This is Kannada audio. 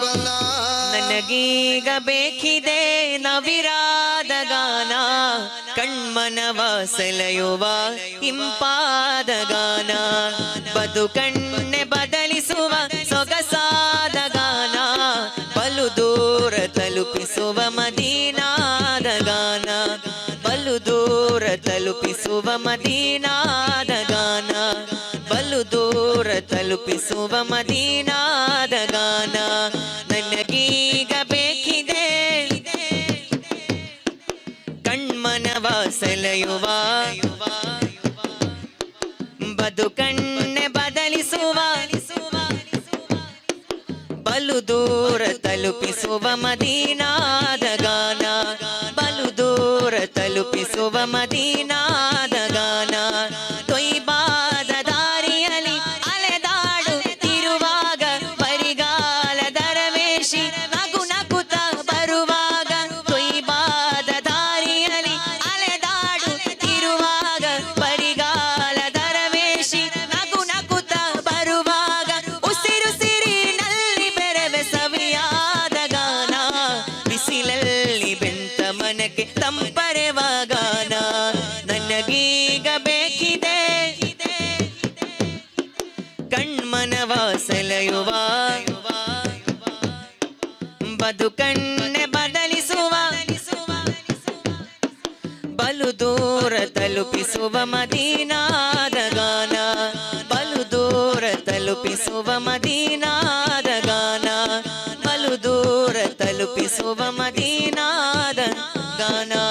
ನನಗೀಗ ಬೇಕಿದೆ ನವಿರಾದ ಗಾನ. ಕಣ್ಮನವ ಸೆಲೆಯುವ ಇಂಪಾದ ಗಾನ. ಬದುಕಣ್ಣೆ ಬದಲಿಸುವ ಸೊಗಸಾದ ಗಾನ. ಬಲು ದೂರ ತಲುಪಿಸುವ ಮದೀನಾದ ಗಾನ. ಬಲು ದೂರ ತಲುಪಿಸುವ ಮದೀನಾದ ಗಾನ. ಬಲು ದೂರ ತಲುಪಿಸುವ ಮದೀನಾದ ಸೆಳೆಯುವ ಬದುಕಣ್ಣೆ ಬದಲಿಸುವ. ಬಲು ದೂರ ತಲುಪಿಸುವ ಮದೀನಾದ ಗಾನ. ಬಲು ದೂರ ತಲುಪಿಸುವ ಮದೀನಾದ ಮನಕ್ಕೆ ತಂಪರೆವಾಗಾನ ನನಗೀಗ ಬೇಕಿದೆ. ಕಣ್ಮನವ ಸೆಲೆಯುವ ಬದುಕಣ್ಣೆ ಬದಲಿಸುವ, ಬಲು ದೂರ ತಲುಪಿಸುವ ಮದೀನಾದ ಗಾನ, ಬಲು ದೂರ ತಲುಪಿಸುವ ಮದೀನಾದ ಗಾನ, ಬಲು ದೂರ ತಲುಪಿಸುವ ಮದೀನಾದ दाना